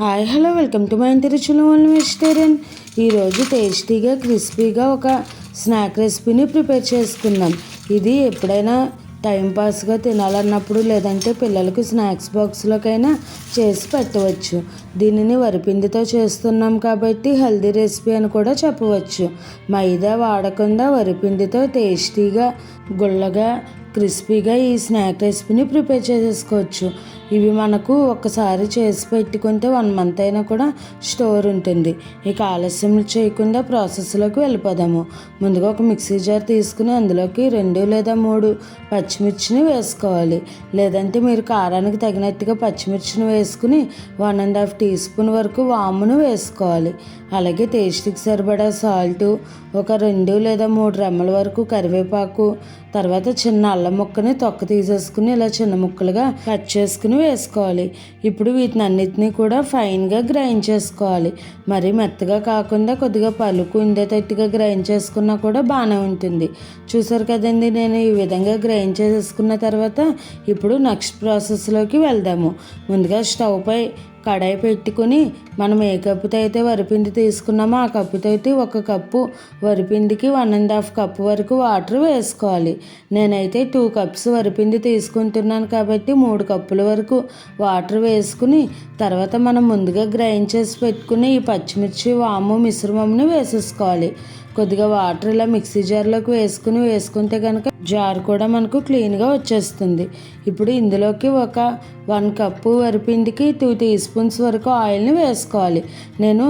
Hi hello welcome to my Tiruchula vegetarian. ఈరోజు టేస్టీగా క్రిస్పీగా ఒక స్నాక్ రెసిపీని ప్రిపేర్ చేసుకుందాం. ఇది ఎప్పుడైనా టైంపాస్గా తినాలన్నప్పుడు లేదంటే పిల్లలకు స్నాక్స్ బాక్స్లోకైనా చేసి పెట్టవచ్చు. దీనిని వరిపిండితో చేస్తున్నాం కాబట్టి హెల్దీ రెసిపీ అని కూడా చెప్పవచ్చు. మైదా వాడకుండా వరిపిండితో టేస్టీగా గుల్లగా క్రిస్పీగా ఈ స్నాక్ రెసిపీని ప్రిపేర్ చేసేసుకోవచ్చు. ఇవి మనకు ఒక్కసారి చేసి పెట్టుకుంటే వన్ మంత్ అయినా కూడా స్టోర్ ఉంటుంది. ఇక ఆలస్యం చేయకుండా ప్రాసెస్లోకి వెళ్ళిపోదాము. ముందుగా ఒక మిక్సీ జార్ తీసుకుని అందులోకి రెండు లేదా మూడు పచ్చిమిర్చిని వేసుకోవాలి. లేదంటే మీరు కారానికి తగినట్టుగా పచ్చిమిర్చిని వేసుకుని one and half teaspoon వరకు వామును వేసుకోవాలి. అలాగే టేస్ట్కి సరిపడా సాల్ట్ ఒక రెండు లేదా మూడు రెమ్మల వరకు కరివేపాకు తర్వాత చిన్న అల్లం ముక్కని తొక్క తీసేసుకుని ఇలా చిన్న ముక్కలుగా కట్ చేసుకుని వేసుకోవాలి. ఇప్పుడు వీటిని అన్నిటినీ కూడా ఫైన్గా గ్రైండ్ చేసుకోవాలి. మరీ మెత్తగా కాకుండా కొద్దిగా పలుకు ఉండేటట్టుగా గ్రైండ్ చేసుకున్నా కూడా బాగానే ఉంటుంది. చూసారు కదండి నేను ఈ విధంగా గ్రైండ్ చేసేసుకున్న తర్వాత ఇప్పుడు నెక్స్ట్ ప్రాసెస్లోకి వెళ్దాము. ముందుగా స్టవ్ పై కడాయి పెట్టుకుని మనం ఏ కప్పుతో అయితే వరిపిండి తీసుకున్నామో ఆ కప్పుతో అయితే ఒక కప్పు వరిపిండికి వన్ అండ్ హాఫ్ కప్ వరకు వాటర్ వేసుకోవాలి. నేనైతే టూ కప్స్ వరిపిండి తీసుకుంటున్నాను కాబట్టి మూడు కప్పుల వరకు వాటర్ వేసుకుని తర్వాత మనం ముందుగా గ్రైండ్ చేసి పెట్టుకుని ఈ పచ్చిమిర్చి వాము మిశ్రమంని వేసేసుకోవాలి. కొద్దిగా వాటర్ ఇలా మిక్సీ జార్లోకి వేసుకుని వేసుకుంటే కనుక జార్ కూడా మనకు క్లీన్గా వచ్చేస్తుంది. ఇప్పుడు ఇందులోకి ఒక వన్ కప్పు వరిపిండికి టూ టీ స్పూన్స్ వరకు ఆయిల్ని వేసుకోవాలి. నేను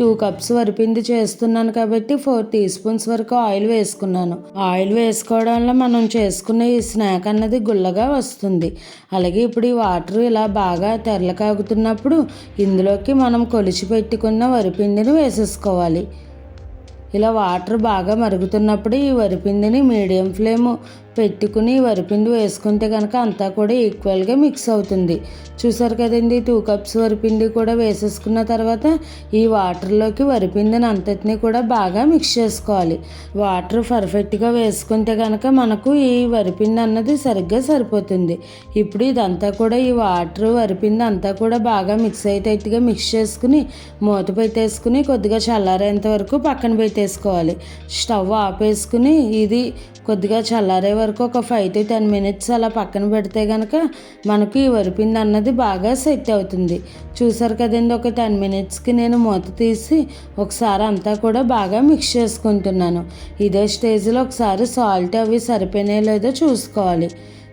టూ కప్స్ వరిపిండి చేస్తున్నాను కాబట్టి ఫోర్ టీ స్పూన్స్ వరకు ఆయిల్ వేసుకున్నాను. ఆయిల్ వేసుకోవడం వల్ల మనం చేసుకున్న ఈ స్నాక్ అన్నది గుల్లగా వస్తుంది. అలాగే ఇప్పుడు ఈ వాటర్ ఇలా బాగా తెరలకాగుతున్నప్పుడు ఇందులోకి మనం కొలిచి పెట్టుకున్న వరిపిండిని వేసేసుకోవాలి. ఇలా వాటర్ బాగా మరుగుతున్నప్పుడు ఈ వరిపిండిని మీడియం ఫ్లేమ్ పెట్టుకుని వరిపిండి వేసుకుంటే కనుక అంతా కూడా ఈక్వల్గా మిక్స్ అవుతుంది. చూసారు కదండి టూ కప్స్ వరిపిండి కూడా వేసేసుకున్న తర్వాత ఈ వాటర్లోకి వరిపిండిని అంతటిని కూడా బాగా మిక్స్ చేసుకోవాలి. వాటర్ పర్ఫెక్ట్గా వేసుకుంటే కనుక మనకు ఈ వరిపిండి అన్నది సరిగ్గా సరిపోతుంది. ఇప్పుడు ఇదంతా కూడా ఈ వాటర్ వరిపిండి అంతా కూడా బాగా మిక్స్ అయ్యేటట్టుగా మిక్స్ చేసుకుని మూత పెట్టేసుకుని కొద్దిగా చల్లారేంత వరకు పక్కన పెట్టేసుకోవాలి. స్టవ్ ఆపేసుకుని ఇది కొద్దిగా చల్లారే వరకు వరకు ఒక ఫైవ్ టు టెన్ మినిట్స్ అలా పక్కన పెడితే కనుక మనకి ఈ వరిపిండి అన్నది బాగా సెట్ అవుతుంది. చూసారు కదండి ఒక టెన్ మినిట్స్కి నేను మూత తీసి ఒకసారి అంతా కూడా బాగా మిక్స్ చేసుకుంటున్నాను. ఇదే స్టేజ్లో ఒకసారి సాల్ట్ అవి సరిపోయినాయో లేదో చూసుకోవాలి.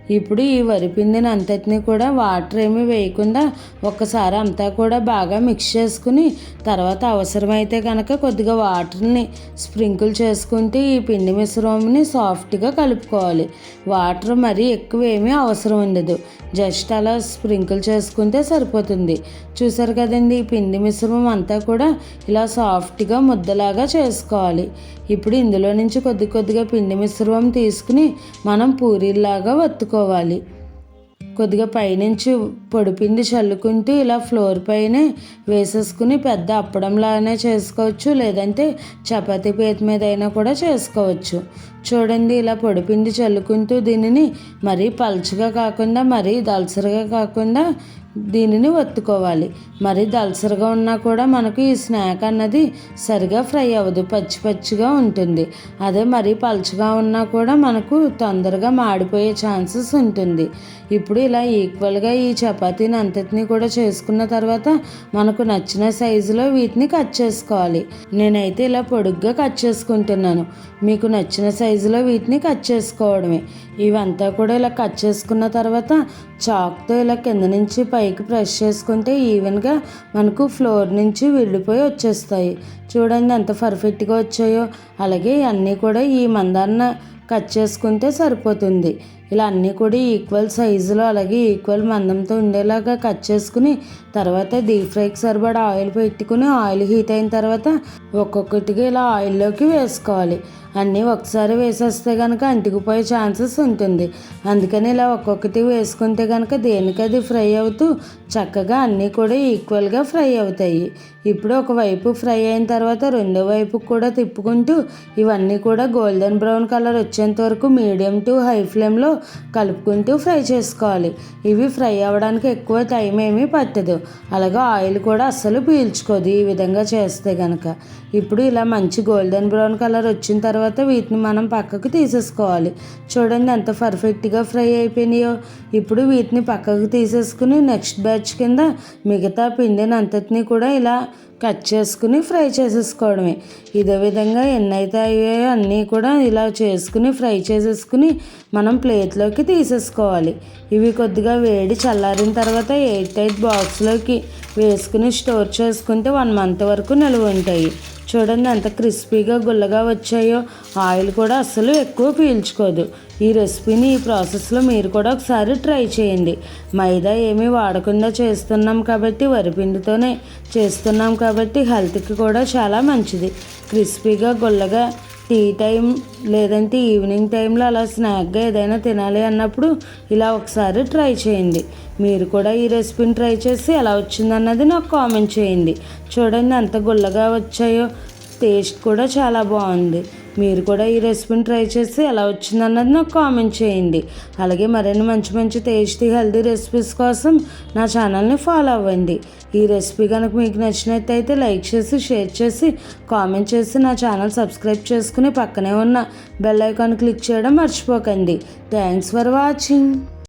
ఇప్పుడు ఈ వరిపిండిని అంతటిని కూడా వాటర్ ఏమి వేయకుండా ఒక్కసారి అంతా కూడా బాగా మిక్స్ చేసుకుని తర్వాత అవసరమైతే కనుక కొద్దిగా వాటర్ని స్ప్రింకిల్ చేసుకుంటే ఈ పిండి మిశ్రమంని సాఫ్ట్గా కలుపుకోవాలి. వాటర్ మరీ ఎక్కువ ఏమీ అవసరం ఉండదు. జస్ట్ అలా స్ప్రింకిల్ చేసుకుంటే సరిపోతుంది. చూసారు కదండి ఈ పిండి మిశ్రమం అంతా కూడా ఇలా సాఫ్ట్గా ముద్దలాగా చేసుకోవాలి. ఇప్పుడు ఇందులో నుంచి కొద్ది కొద్దిగా పిండి మిశ్రమం తీసుకుని మనం పూరీలాగా వత్తుకోవాలి. కొద్దిగా పైనుంచి పొడిపిండి చల్లుకుంటూ ఇలా ఫ్లోర్ పైనే వేసేసుకుని పెద్ద అప్పడంలానే చేసుకోవచ్చు. లేదంటే చపాతీ పేత మీద అయినా కూడా చేసుకోవచ్చు. చూడండి ఇలా పొడిపిండి చల్లుకుంటూ దీనిని మరీ పల్చగా కాకుండా మరీ దలసరిగా కాకుండా దీనిని ఒత్తుకోవాలి. మరి దలసరిగా ఉన్నా కూడా మనకు ఈ స్నాక్ అన్నది సరిగా ఫ్రై అవ్వదు పచ్చి పచ్చిగా ఉంటుంది. అదే మరీ పలుచగా ఉన్నా కూడా మనకు తొందరగా మాడిపోయే ఛాన్సెస్ ఉంటుంది. ఇప్పుడు ఇలా ఈక్వల్గా ఈ చపాతీని అంతటిని కూడా చేసుకున్న తర్వాత మనకు నచ్చిన సైజులో వీటిని కట్ చేసుకోవాలి. నేనైతే ఇలా పొడుగ్గా కట్ చేసుకుంటున్నాను. మీకు నచ్చిన సైజులో వీటిని కట్ చేసుకోవడమే. ఇవంతా కూడా ఇలా కట్ చేసుకున్న తర్వాత చాక్తో ఇలా కింద నుంచి పైకి ప్రెస్ చేసుకుంటే ఈవెన్గా మనకు ఫ్లోర్ నుంచి విడిపోయి వచ్చేస్తాయి. చూడండి ఎంత పర్ఫెక్ట్గా వచ్చాయో. అలాగే అన్నీ కూడా ఈ మందాన్న కట్ చేసుకుంటే సరిపోతుంది. ఇలా అన్నీ కూడా ఈక్వల్ సైజులో అలాగే ఈక్వల్ మందంతో ఉండేలాగా కట్ చేసుకుని తర్వాత డీప్ ఫ్రైకి సరిపడా ఆయిల్ పెట్టుకుని ఆయిల్ హీట్ అయిన తర్వాత ఒక్కొక్కటిగా ఇలా ఆయిల్లోకి వేసుకోవాలి. అన్నీ ఒకసారి వేసేస్తే కనుక అంటుకుపోయే ఛాన్సెస్ ఉంటుంది. అందుకని ఇలా ఒక్కొక్కటి వేసుకుంటే కనుక దేనికి అది ఫ్రై అవుతూ చక్కగా అన్నీ కూడా ఈక్వల్గా ఫ్రై అవుతాయి. ఇప్పుడు ఒకవైపు ఫ్రై అయిన తర్వాత రెండో వైపు కూడా తిప్పుకుంటూ ఇవన్నీ కూడా గోల్డెన్ బ్రౌన్ కలర్ వచ్చేంత వరకు మీడియం టు హై ఫ్లేమ్లో కలుపుకుంటూ ఫ్రై చేసుకోవాలి. ఇవి ఫ్రై అవ్వడానికి ఎక్కువ టైం ఏమీ పట్టదు. అలాగే ఆయిల్ కూడా అస్సలు పీల్చుకోదు ఈ విధంగా చేస్తే కనుక ఇప్పుడు ఇలా మంచి గోల్డెన్ బ్రౌన్ కలర్ వచ్చిన తర్వాత వీటిని మనం పక్కకు తీసేసుకోవాలి. చూడండి ఎంత పర్ఫెక్ట్గా ఫ్రై అయిపోయినాయో. ఇప్పుడు వీటిని పక్కకు తీసేసుకుని నెక్స్ట్ బ్యాచ్ కింద మిగతా పిండిని అంతటినీ కూడా ఇలా కట్ చేసుకుని ఫ్రై చేసేసుకోవడమే. ఇదే విధంగా ఎన్నైతే అయ్యాయో అన్నీ కూడా ఇలా చేసుకుని ఫ్రై చేసేసుకుని మనం ప్లేట్లోకి తీసేసుకోవాలి. ఇవి కొద్దిగా వేడి చల్లారిన తర్వాత ఎయిట్ ఎయిట్ బాక్స్లోకి వేసుకుని స్టోర్ చేసుకుంటే వన్ మంత్ వరకు నిల్వ ఉంటాయి చూడండి ఎంత క్రిస్పీగా గుల్లగా వచ్చాయో. ఆయిల్ కూడా అస్సలు ఎక్కువ పీల్చుకోదు. ఈ రెసిపీని ఈ ప్రాసెస్లో మీరు కూడా ఒకసారి ట్రై చేయండి. మైదా ఏమీ వాడకుండా చేస్తున్నాం కాబట్టి వరిపిండితోనే చేస్తున్నాం కాబట్టి హెల్త్కి కూడా చాలా మంచిది. క్రిస్పీగా గుల్లగా టీ టైం లేదంటే ఈవినింగ్ టైంలో అలా స్నాక్గా ఏదైనా తినాలి అన్నప్పుడు ఇలా ఒకసారి ట్రై చేయండి. మీరు కూడా ఈ రెసిపీని ట్రై చేసి ఎలా వచ్చిందన్నది నాకు కామెంట్ చేయండి. చూడండి ఎంత గుల్లగా వచ్చాయో. టేస్ట్ కూడా చాలా బాగుంది. మీరు కూడా ఈ రెసిపీని ట్రై చేసి ఎలా వచ్చిందన్నది నాకు కామెంట్ చేయండి. అలాగే మరిన్ని మంచి మంచి టేస్టీ హెల్దీ రెసిపీస్ కోసం నా ఛానల్ని ఫాలో అవ్వండి. ఈ రెసిపీ కనుక మీకు నచ్చినట్టయితే లైక్ చేసి షేర్ చేసి కామెంట్ చేసి నా ఛానల్ సబ్స్క్రైబ్ చేసుకుని పక్కనే ఉన్న బెల్ ఐకాన్ క్లిక్ చేయడం మర్చిపోకండి. Thanks for watching.